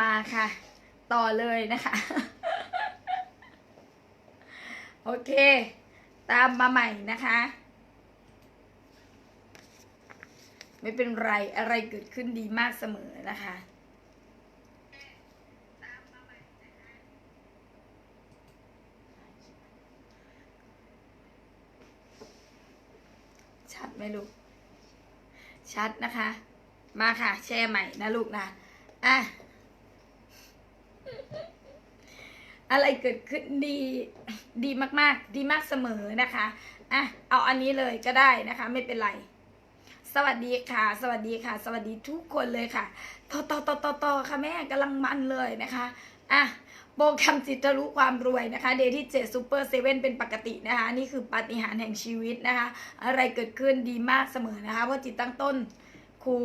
มาค่ะ ต่อเลยนะคะ โอเค ตามมาใหม่นะคะ ไม่เป็นไรอะไรเกิดขึ้นดีมากเสมอนะคะชัดไหมลูก ชัดนะคะ มาค่ะ แชร์ใหม่นะลูกนะ อะ อะไรเกิดขึ้นดีดีมากๆ ดีมากเสมอนะคะอะเอาอันนี้เลยก็ได้นะคะ ไม่เป็นไร สวัสดีค่ะ สวัสดีค่ะ สวัสดีทุกคนเลยค่ะต่อต่อต่อต่อต่อค่ะแม่กำลังมันเลยนะคะอะโปรแกรมจิตทะลุความรวยนะคะเดย์ที่7 Super 7เป็นปกตินะคะ นี่คือปาฏิหาริย์แห่งชีวิตนะคะ อะไรเกิดขึ้นดีมากเสมอนะคะ เพราะจิตตั้งต้นครู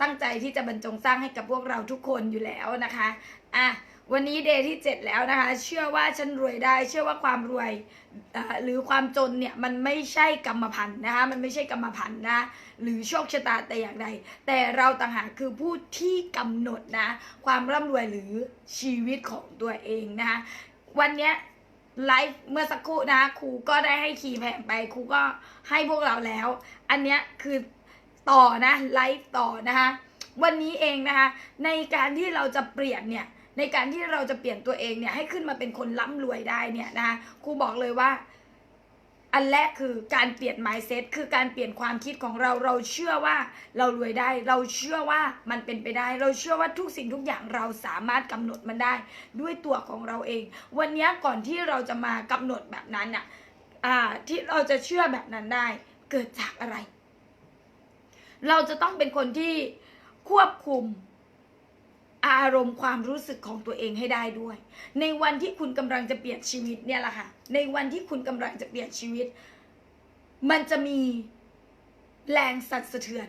ตั้งใจที่จะบรรจงสร้างให้กับพวกเราทุกคนอยู่แล้วนะคะอะ วันนี้เดย์ที่ 7 แล้วนะคะ เชื่อว่าฉันรวยได้ เชื่อว่าความรวยหรือความจนเนี่ยมันไม่ใช่กรรมพันธุ์นะคะมันไม่ใช่กรรมพันธุ์นะหรือโชคชะตาแต่อย่างใด แต่เราต่างหากคือผู้ที่กำหนดนะความร่ำรวยหรือชีวิตของตัวเองนะคะวันเนี้ยไลฟ์เมื่อสักครู่นะคะครูก็ได้ให้คีย์แผงไปครูก็ให้พวกเราแล้ว อันเนี้ยคือต่อนะไลฟ์ต่อนะคะวันนี้เองนะคะในการที่เราจะเปลี่ยนเนี่ย ในการที่เราจะเปลี่ยนตัวเองเนี่ยให้ขึ้นมาเป็นคนร่ำรวยได้เนี่ยนะคะครูบอกเลยว่า อันแรกคือการเปลี่ยน mindset คือการเปลี่ยนความคิดของเราเราเชื่อว่าเรารวยได้ เราเชื่อว่ามันเป็นไปได้ เราเชื่อว่าทุกสิ่งทุกอย่างเราสามารถกำหนดมันได้ด้วยตัวของเราเอง วันนี้ก่อนที่เราจะมากำหนดแบบนั้นน่ะอ่าที่เราจะเชื่อแบบนั้นได้เกิดจากอะไร เราจะต้องเป็นคนที่ควบคุม อารมณ์ความรู้สึกของตัวเองให้ได้ด้วย ในวันที่คุณกำลังจะเปลี่ยนชีวิตเนี่ยแหละค่ะ ในวันที่คุณกำลังจะเปลี่ยนชีวิต มันจะมีแรงสั่นสะเทือน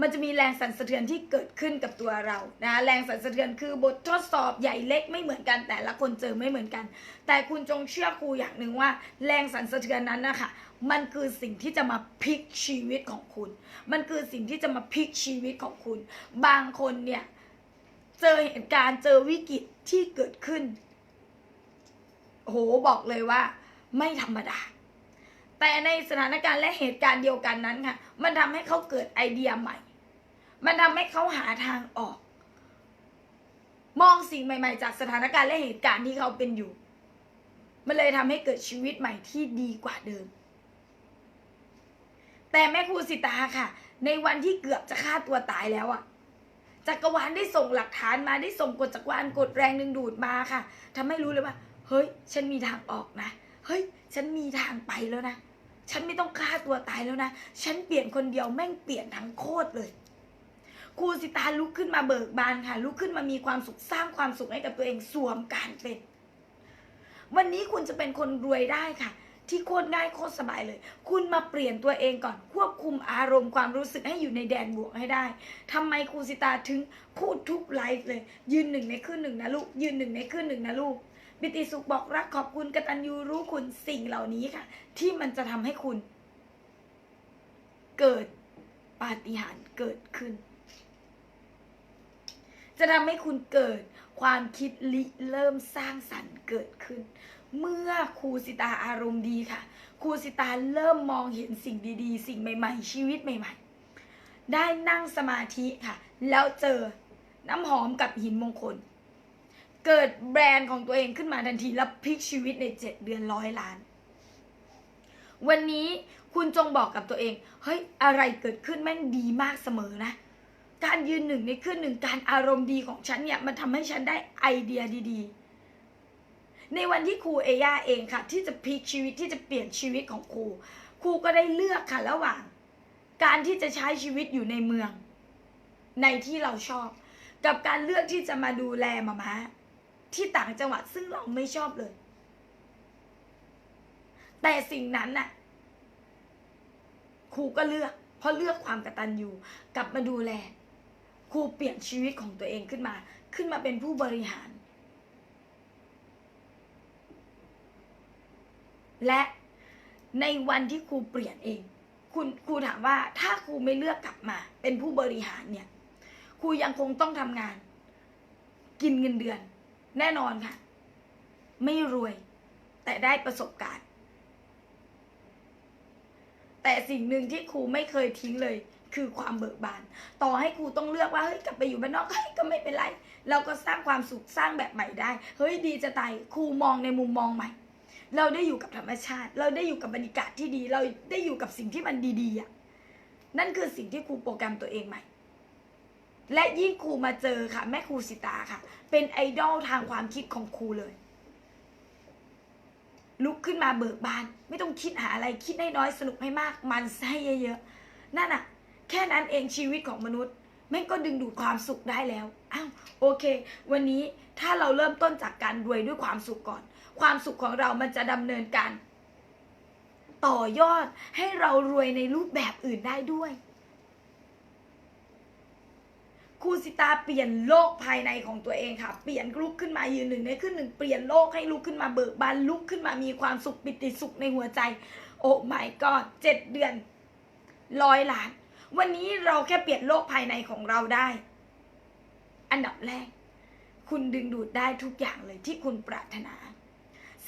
มันจะมีแรงสั่นสะเทือนที่เกิดขึ้นกับตัวเรานะแรงสั่นสะเทือนคือบททดสอบใหญ่เล็กไม่เหมือนกัน แต่ละคนเจอไม่เหมือนกัน แต่คุณจงเชื่อครูอย่างหนึ่งว่า แรงสั่นสะเทือนนั้นนะคะมันคือสิ่งที่จะมาพลิกชีวิตของคุณ มันคือสิ่งที่จะมาพลิกชีวิตของคุณ บางคนเนี่ย เจอเหตุการณ์เจอวิกฤตที่เกิดขึ้น โหบอกเลยว่า ไม่ธรรมดา แต่ในสถานการณ์และเหตุการณ์เดียวกันนั้นค่ะ มันทำให้เขาเกิดไอเดียใหม่ มันทำให้เขาหาทางออก มองสิ่งใหม่ ๆ จากสถานการณ์และเหตุการณ์ที่เขาเป็นอยู่ มันเลยทำให้เกิดชีวิตใหม่ที่ดีกว่าเดิม แต่แม่ครูสิตาค่ะ ในวันที่เกือบจะฆ่าตัวตายแล้วอะ จักรวาลได้ส่งหลักฐานมาได้ส่งกฎจักรวาลกดแรงดึงดูดมาค่ะทำให้รู้เลยว่า เฮ้ย ฉันมีทางออกนะ เฮ้ย ฉันมีทางไปแล้วนะ ฉันไม่ต้องฆ่าตัวตายแล้วนะ ฉันเปลี่ยนคนเดียวแม่งเปลี่ยนทั้งโคตรเลยครูสิตาลุกขึ้นมาเบิกบานค่ะ ลุกขึ้นมามีความสุขสร้างความสุขให้กับตัวเองสวมการเป็น วันนี้คุณจะเป็นคนรวยได้ค่ะ ที่โคตรง่ายโคตรสบายเลย คุณมาเปลี่ยนตัวเองก่อนควบคุมอารมณ์ความรู้สึกให้อยู่ในแดนบวกให้ได้ทำไมครูสิตาถึงพูดทุกไลฟ์เลย ยืนหนึ่งในขึ้นหนึ่งนะลูก ยืนหนึ่งในขึ้นหนึ่งนะลูกบิติสุขบอกรักขอบคุณกตัญญูรู้คุณสิ่งเหล่านี้ค่ะ ที่มันจะทำให้คุณ เกิดปาฏิหาริย์เกิดขึ้น จะทำให้คุณเกิดความคิดริเริ่มสร้างสรรค์เกิดขึ้น เมื่อครูสิตาอารมณ์ดีค่ะครูสิตาเริ่มมองเห็นสิ่งดีๆ สิ่งใหม่ ๆ ชีวิตใหม่ ๆ ได้นั่งสมาธิค่ะ แล้วเจอน้ำหอมกับหินมงคล เกิดแบรนด์ของตัวเองขึ้นมาทันทีแล้วพลิกชีวิตในเจ็ดเดือนร้อยล้าน วันนี้คุณจงบอกกับตัวเอง เฮ้ย อะไรเกิดขึ้นแม่งดีมากเสมอนะการยืนหนึ่งในขึ้นหนึ่งการอารมณ์ดีของฉันเนี่ย มันทำให้ฉันได้ไอเดียดี ๆ ในวันที่ครูเอย่าเองค่ะ ที่จะพลิกชีวิตที่จะเปลี่ยนชีวิตของครู ครูก็ได้เลือกค่ะระหว่าง การที่จะใช้ชีวิตอยู่ในเมือง ในที่เราชอบ กับการเลือกที่จะมาดูแลมามาที่ต่างจังหวัดซึ่งเราไม่ชอบเลย แต่สิ่งนั้นน่ะครูก็เลือก เพราะเลือกความกระตัญญูกลับมาดูแลครูเปลี่ยนชีวิตของตัวเองขึ้นมา ขึ้นมาเป็นผู้บริหาร และในวันที่ครูเปลี่ยนเอง คุณครูถามว่าถ้าครูไม่เลือกกลับมา เป็นผู้บริหารเนี่ยครูยังคงต้องทำงาน กินเงินเดือน แน่นอนค่ะ ไม่รวย แต่ได้ประสบการณ์ แต่สิ่งหนึ่งที่ครูไม่เคยทิ้งเลย คือความเบิกบาน ต่อให้ครูต้องเลือกว่าเฮ้ยกลับไปอยู่บ้านนอกเฮ้ยก็ไม่เป็นไร เราก็สร้างความสุขสร้างแบบใหม่ได้ เฮ้ยดีจะตายครูมองในมุมมองใหม่ เราได้อยู่กับธรรมชาติ เราได้อยู่กับบรรยากาศที่ดี เราได้อยู่กับสิ่งที่มันดีๆอะนั่นคือสิ่งที่ครูโปรแกรมตัวเองใหม่ และยิ่งครูมาเจอค่ะ แม่ครูสิตาค่ะ เป็นไอดอลทางความคิดของครูเลย ลุกขึ้นมาเบิกบาน ไม่ต้องคิดหาอะไรคิดให้น้อยสนุกให้มาก มันให้เยอะๆนั่นอะแค่นั้นเองชีวิตของมนุษย์แม่งก็ดึงดูดความสุขได้แล้ว อ้าว โอเค วันนี้ถ้าเราเริ่มต้นจากการรวยด้วยความสุขก่อน ความสุขของเรามันจะดำเนินการ ต่อยอดให้เรารวยในรูปแบบอื่นได้ด้วยครูสิตาเปลี่ยนโลกภายในของตัวเองค่ะ เปลี่ยนลุกขึ้นมายืนหนึ่งในขึ้นหนึ่งเปลี่ยนโลกให้ลุกขึ้นมาเบิกบานลุกขึ้นมามีความสุขปิติสุขในหัวใจ โอ้ my god เจ็ดเดือนร้อยล้าน วันนี้เราแค่เปลี่ยนโลกภายในของเราได้ อันดับแรก คุณดึงดูดได้ทุกอย่างเลยที่คุณปรารถนา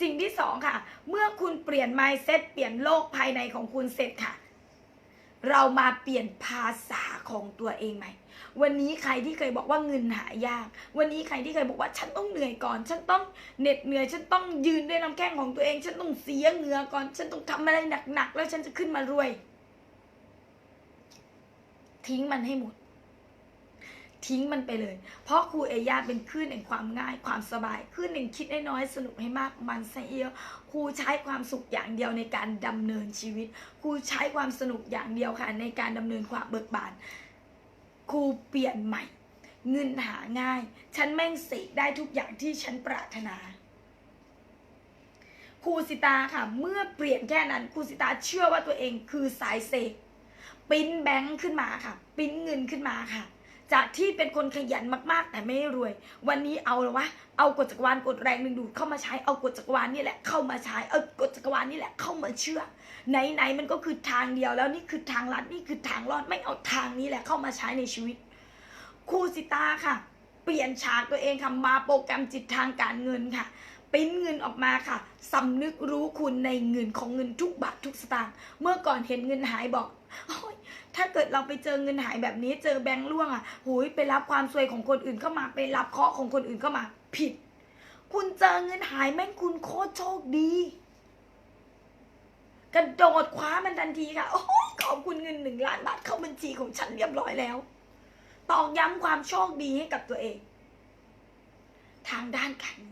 สิ่งที่สองค่ะ เมื่อคุณเปลี่ยน mindset เปลี่ยนโลกภายในของคุณเสร็จค่ะ เรามาเปลี่ยนภาษาของตัวเองใหม่ วันนี้ใครที่เคยบอกว่าเงินหายาก วันนี้ใครที่เคยบอกว่าฉันต้องเหนื่อยก่อน ฉันต้องเหน็ดเหนื่อย ฉันต้องยืนด้วยลำแข้งของตัวเอง ฉันต้องเสียเหงื่อก่อน ฉันต้องทำอะไรหนักๆแล้วฉันจะขึ้นมารวย ทิ้งมันให้หมด ทิ้งมันไปเลย เพราะครูเอย่าเป็นคลื่นแห่งความง่ายความสบายคลื่นแห่งคิดให้น้อยสนุกให้มากมันใส่เยอะครูใช้ความสุขอย่างเดียวในการดำเนินชีวิตครูใช้ความสนุกอย่างเดียวค่ะในการดำเนินความเบิกบานครูเปลี่ยนใหม่ เงินหาง่าย ฉันแม่งเสกได้ทุกอย่างที่ฉันปรารถนาครูสิตาค่ะ เมื่อเปลี่ยนแค่นั้นครูสิตาเชื่อว่าตัวเองคือสายเสกปิ้นแบงค์ขึ้นมาค่ะ ปิ้นเงินขึ้นมาค่ะ จากที่เป็นคนขยันมากๆ แต่ไม่รวย วันนี้เอาละวะ เอากฎจักรวาลกฎแรงดึงดูดเข้ามาใช้ เอากฎจักรวาลนี่แหละเข้ามาใช้ เอากฎจักรวาลนี่แหละเข้ามาเชื่อ ไหนๆมันก็คือทางเดียวแล้วนี่คือทางลัดนี่คือทางรอด ไม่เอาทางนี้แหละเข้ามาใช้ในชีวิต ครูสิตาค่ะ เปลี่ยนฉากตัวเองค่ะมาโปรแกรมจิตทางการเงินค่ะปิ้นเงินออกมาค่ะสำนึกรู้คุณในเงินของเงินทุกบาททุกสตางค์ เมื่อก่อนเห็นเงินหายบอก ถ้าเกิดเราไปเจอเงินหายแบบนี้เจอแบงค์ร่วงอะหุยไปรับความซวยของคนอื่นเข้ามาไปรับเคราะห์ของคนอื่นเข้ามา ผิด คุณเจอเงินหายแม่งคุณโคตรโชคดี กระโดดคว้ามันทันทีค่ะ โอ้ยขอบคุณเงินหนึ่งล้านบาทเข้าบัญชีของฉันเรียบร้อยแล้ว ตอกย้ำความโชคดีให้กับตัวเอง ทางด้านการเงิน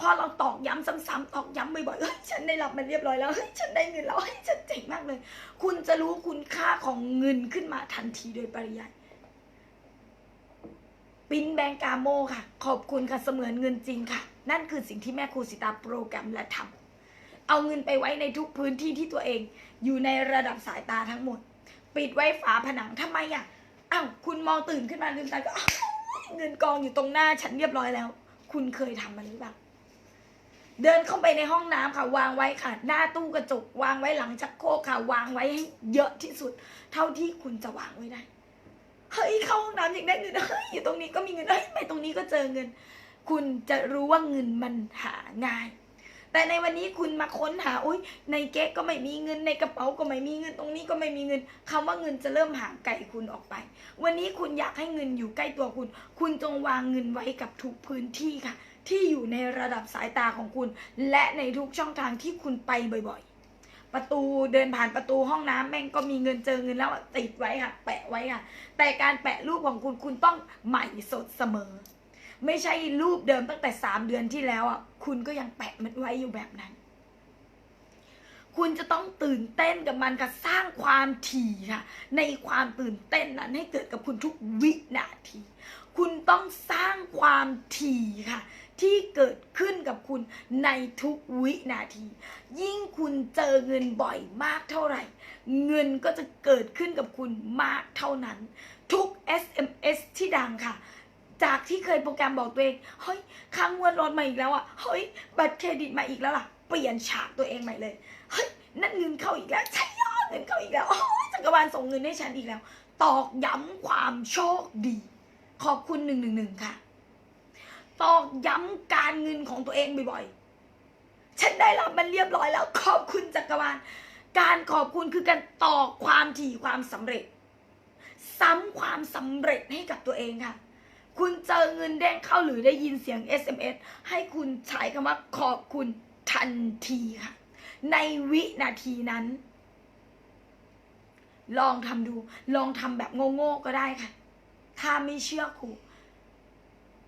พอเราตอกย้ำซ้ำๆตอกย้ำบ่อยๆเฮ้ยฉันได้รับมันเรียบร้อยแล้วเฮ้ยฉันได้เงินแล้วเฮ้ยฉันเจ๋งมากเลย คุณจะรู้คุณค่าของเงินขึ้นมาทันทีโดยปริยายปินแบงกาโมค่ะ ขอบคุณค่ะเสมือนเงินจริงค่ะ นั่นคือสิ่งที่แม่ครูสิตาโปรแกรมและทำเอาเงินไปไว้ในทุกพื้นที่ที่ตัวเอง อยู่ในระดับสายตาทั้งหมด ปิดไว้ฝาผนังทำไมอะอ้าวคุณมองตื่นขึ้นมาลืมตาก็เงินกองอยู่ตรงหน้าฉันเรียบร้อยแล้ว คุณเคยทำมันหรือเปล่า เดินเข้าไปในห้องน้ำค่ะ วางไว้ค่ะ หน้าตู้กระจก วางไว้หลังชักโครกค่ะ วางไว้ให้เยอะที่สุด เท่าที่คุณจะวางไว้ได้เฮ้ยเข้าห้องน้ำยังได้เงินเฮ้ยอยู่ตรงนี้ก็มีเงินเฮ้ยไปตรงนี้ก็เจอเงิน คุณจะรู้ว่าเงินมันหาง่าย แต่ในวันนี้คุณมาค้นหาอุ้ยในเก๊กก็ไม่มีเงินในกระเป๋าก็ไม่มีเงินตรงนี้ก็ไม่มีเงินคำว่าเงินจะเริ่มห่างไกลคุณออกไป วันนี้คุณอยากให้เงินอยู่ใกล้ตัวคุณ คุณจงวางเงินไว้กับทุกพื้นที่ค่ะ ที่อยู่ในระดับสายตาของคุณ และในทุกช่องทางที่คุณไปบ่อยๆ ประตูเดินผ่านประตูห้องน้ำแม่งก็มีเงินเจอเงินแล้วติดไว้ค่ะ แปะไว้ค่ะ แต่การแปะรูปของคุณคุณต้องใหม่สดเสมอ ไม่ใช่รูปเดิมตั้งแต่สามเดือนที่แล้วอะคุณก็ยังแปะมันไว้อยู่แบบนั้น คุณจะต้องตื่นเต้นกับมันค่ะสร้างความถี่ค่ะ ในความตื่นเต้นนั้นให้เกิดกับคุณทุกวินาทีคุณต้องสร้างความถี่ค่ะ ที่เกิดขึ้นกับคุณในทุกวินาที ยิ่งคุณเจอเงินบ่อยมากเท่าไหร่ เงินก็จะเกิดขึ้นกับคุณมากเท่านั้น ทุก SMS ที่ดังค่ะ จากที่เคยโปรแกรมบอกตัวเอง เฮ้ยค่างงวดรถมาอีกแล้วอะ เฮ้ย บัตรเครดิตมาอีกแล้วล่ะ เปลี่ยนฉากตัวเองใหม่เลย เฮ้ย นั่นเงินเข้าอีกแล้วใช่ยอดเงินเข้าอีกแล้ว โอ้ยจักรวาลส่งเงินให้ฉันอีกแล้ว ตอกย้ำความโชคดี ขอบคุณหนึ่งหนึ่งหนึ่งค่ะ ตอกย้ำการเงินของตัวเองบ่อยๆ ฉันได้รับมันเรียบร้อยแล้ว ขอบคุณจักรวาล การขอบคุณคือการตอกความถี่ความสำเร็จ ซ้ำความสำเร็จให้กับตัวเองค่ะ คุณเจอเงินแดงเข้าหรือได้ยินเสียง SMS ให้คุณใช้คำว่าขอบคุณทันทีค่ะ ในวินาทีนั้น ลองทำดู ลองทำแบบโง่ๆก็ได้ค่ะ ถ้าไม่เชื่อครู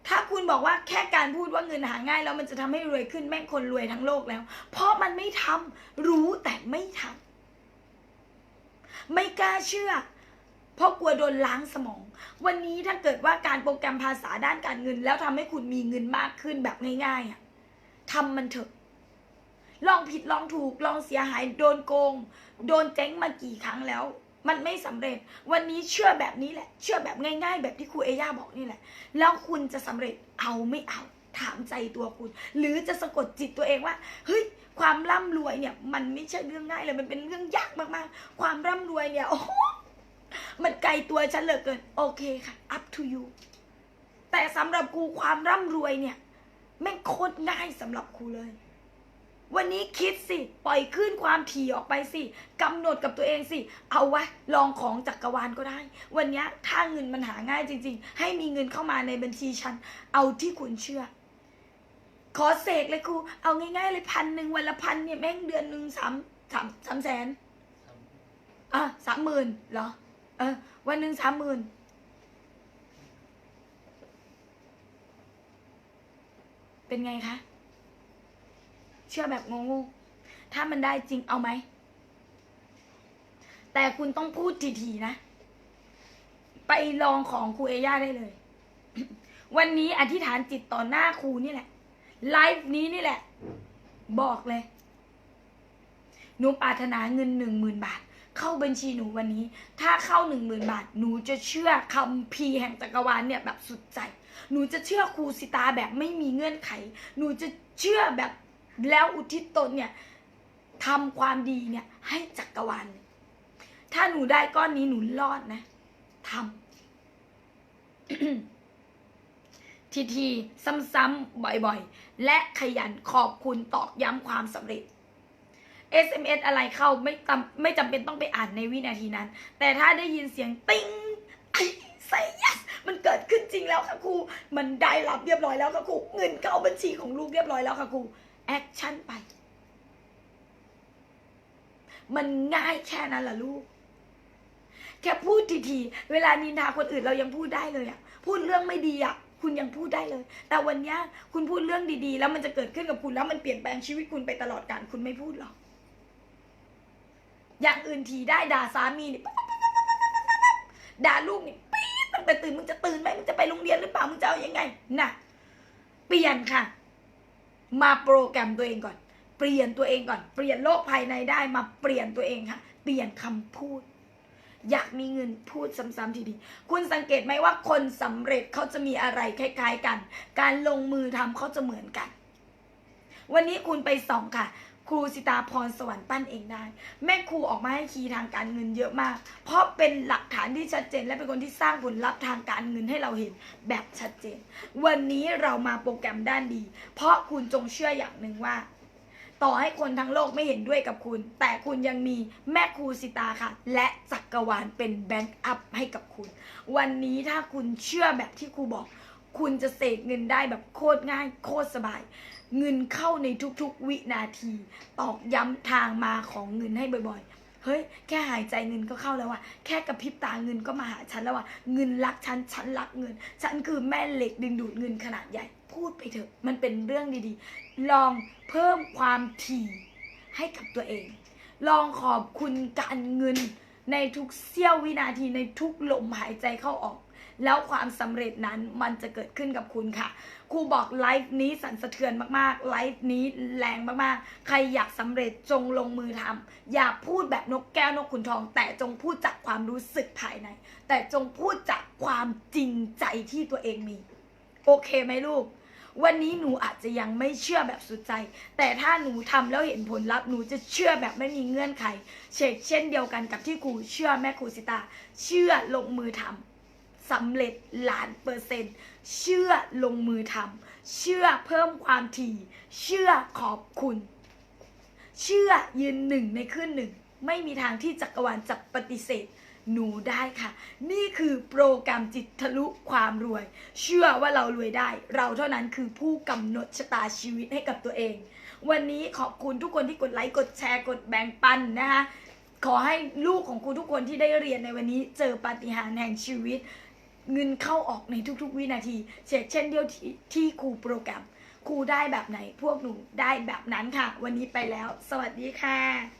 ถ้าคุณบอกว่าแค่การพูดว่าเงินหาง่ายแล้วมันจะทำให้รวยขึ้นแม่งคนรวยทั้งโลกแล้ว เพราะมันไม่ทำรู้แต่ไม่ทำไม่กล้าเชื่อ เพราะกลัวโดนล้างสมอง วันนี้ถ้าเกิดว่าการโปรแกรมภาษาด้านการเงิน แล้วทำให้คุณมีเงินมากขึ้นแบบง่ายๆอะทำมันเถอะ ลองผิดลองถูกลองเสียหายโดนโกง โดนเจ๊งมากี่ครั้งแล้ว มันไม่สำเร็จ วันนี้เชื่อแบบนี้แหละ เชื่อแบบง่าย ๆ แบบที่ครูเอย่าบอกนี่แหละ แล้วคุณจะสำเร็จเอาไม่เอา ถามใจตัวคุณ หรือจะสะกดจิตตัวเองว่า เฮ้ย ความร่ำรวยเนี่ย มันไม่ใช่เรื่องง่ายเลย มันเป็นเรื่องยากมากๆ ความร่ำรวยเนี่ย โอ้โหมันไกลตัวฉันเหลือเกิน โอเคค่ะ up to you แต่สำหรับครูความร่ำรวยเนี่ย แม่งโคตรง่ายสำหรับครูเลย วันนี้คิดสิ ปล่อยขึ้นความถี่ออกไปสิกำหนดกับตัวเองสิ เอาวะ ลองของจักรวาลก็ได้ วันนี้ถ้าเงินมันหาง่ายจริง ๆ ให้มีเงินเข้ามาในบัญชีฉัน เอาที่คุณเชื่อ ขอเสกเลยครู เอาง่ายๆเลยพันหนึ่งวันละพันเนี่ยแม่งเดือนหนึ่งสามสามสามแสนอะสามหมื่นเหรอ เออ วันหนึ่งสามหมื่นเป็นไงคะ เชื่อแบบงงๆถ้ามันได้จริงเอาไหม แต่คุณต้องพูดทีๆนะ ไปลองของครูเอย่าได้เลย วันนี้อธิษฐานจิตต่อหน้าครูนี่แหละ ไลฟ์นี้นี่แหละ บอกเลย หนูปรารถนาเงินหนึ่งหมื่นบาท เข้าบัญชีหนูวันนี้ ถ้าเข้าหนึ่งหมื่นบาท หนูจะเชื่อคำพีแห่งจักรวาลเนี่ยแบบสุดใจหนูจะเชื่อครูสิตาแบบไม่มีเงื่อนไข หนูจะเชื่อแบบ แล้วอุทิศตนเนี่ยทำความดีเนี่ย ให้จักรวาลถ้าหนูได้ก้อนนี้หนูรอดนะทำทีทีๆซ้ำๆบ่อยๆ และขยันขอบคุณตอกย้ำความสำเร็จ SMS อะไรเข้าไม่จำไม่จำเป็นต้องไปอ่านในวินาทีนั้น แต่ถ้าได้ยินเสียงติ้งไอ้ใส่ yes มันเกิดขึ้นจริงแล้วค่ะครู มันได้รับเรียบร้อยแล้วค่ะครู เงินเข้าบัญชีของลูกเรียบร้อยแล้วค่ะครู แอคชั่นไป มันง่ายแค่นั้นล่ะลูก แค่พูดทีๆเวลานินทาคนอื่นเรายังพูดได้เลยอะพูดเรื่องไม่ดีอะคุณยังพูดได้เลย แต่วันนี้คุณพูดเรื่องดีๆ แล้วมันจะเกิดขึ้นกับคุณแล้วมันเปลี่ยนแปลงชีวิตคุณไปตลอดกาลคุณไม่พูดหรอก อย่างอื่นทีได้ด่าสามีนี่ด่าลูกนี่ปี๊ดตั้งแต่ตื่นมึงจะตื่นไหมมึงจะไปโรงเรียนหรือเปล่ามึงจะเอายังไงน่ะ เปลี่ยนค่ะ มาโปรแกรมตัวเองก่อน เปลี่ยนตัวเองก่อน เปลี่ยนโลกภายในได้มาเปลี่ยนตัวเองค่ะ เปลี่ยนคำพูด อยากมีเงินพูดซ้ำๆทีดีคุณสังเกตไหมว่าคนสำเร็จเขาจะมีอะไรคล้าย ๆ กัน การลงมือทำเขาจะเหมือนกัน วันนี้คุณไปส่องค่ะ ครูสิตาพรสวรรค์ปั้นเองได้ แม่ครูออกมาให้คีย์ทางการเงินเยอะมาก เพราะเป็นหลักฐานที่ชัดเจน และเป็นคนที่สร้างผลลัพธ์ทางการเงินให้เราเห็นแบบชัดเจน วันนี้เรามาโปรแกรมด้านดี เพราะคุณจงเชื่ออย่างหนึ่งว่า ต่อให้คนทั้งโลกไม่เห็นด้วยกับคุณ แต่คุณยังมีแม่ครูสิตาค่ะ และจักรวาลเป็นแบงก์อัพให้กับคุณ วันนี้ถ้าคุณเชื่อแบบที่ครูบอก คุณจะเสกเงินได้แบบโคตรง่าย โคตรสบาย เงินเข้าในทุกๆวินาที ตอกย้ำทางมาของเงินให้บ่อยๆ เฮ้ย แค่หายใจเงินก็เข้าแล้วว่ะ แค่กระพริบตาเงินก็มาหาฉันแล้วว่ะ เงินรักฉัน ฉันรักเงิน ฉันคือแม่เหล็กดึงดูดเงินขนาดใหญ่ พูดไปเถอะ มันเป็นเรื่องดีๆ ลองเพิ่มความถี่ให้กับตัวเอง ลองขอบคุณการเงินในทุกเสี้ยววินาทีในทุกลมหายใจเข้าออก แล้วความสำเร็จนั้นมันจะเกิดขึ้นกับคุณค่ะ ครูบอกไลฟ์นี้สั่นสะเทือนมากๆ ไลฟ์นี้แรงมากๆ ใครอยากสำเร็จจงลงมือทำอย่าพูดแบบนกแก้วนกขุนทอง แต่จงพูดจากความรู้สึกภายใน แต่จงพูดจากความจริงใจที่ตัวเองมี โอเคไหมลูกวันนี้หนูอาจจะยังไม่เชื่อแบบสุดใจ แต่ถ้าหนูทำแล้วเห็นผลลัพธ์หนูจะเชื่อแบบไม่มีเงื่อนไขเช่นเช่นเดียวกันกับที่ครูเชื่อแม่ครูสิตา เชื่อลงมือทำ สำเร็จล้านเปอร์เซ็นต์ เชื่อลงมือทำ เชื่อเพิ่มความถี่ เชื่อขอบคุณ เชื่อยืนหนึ่งในขึ้นหนึ่ง ไม่มีทางที่จักรวาลจะปฏิเสธหนูได้ค่ะ นี่คือโปรแกรมจิตทะลุความรวย เชื่อว่าเรารวยได้ เราเท่านั้นคือผู้กำหนดชะตาชีวิตให้กับตัวเอง วันนี้ขอบคุณทุกคนที่กดไลค์กดแชร์กดแบ่งปันนะคะขอให้ลูกของคุณทุกคนที่ได้เรียนในวันนี้เจอปาฏิหาริย์แห่งชีวิต เงินเข้าออกในทุกๆ วินาที เช่นเช่นเดียวที่ที่ครูโปรแกรมครูได้แบบไหน พวกหนูได้แบบนั้นค่ะ วันนี้ไปแล้ว สวัสดีค่ะ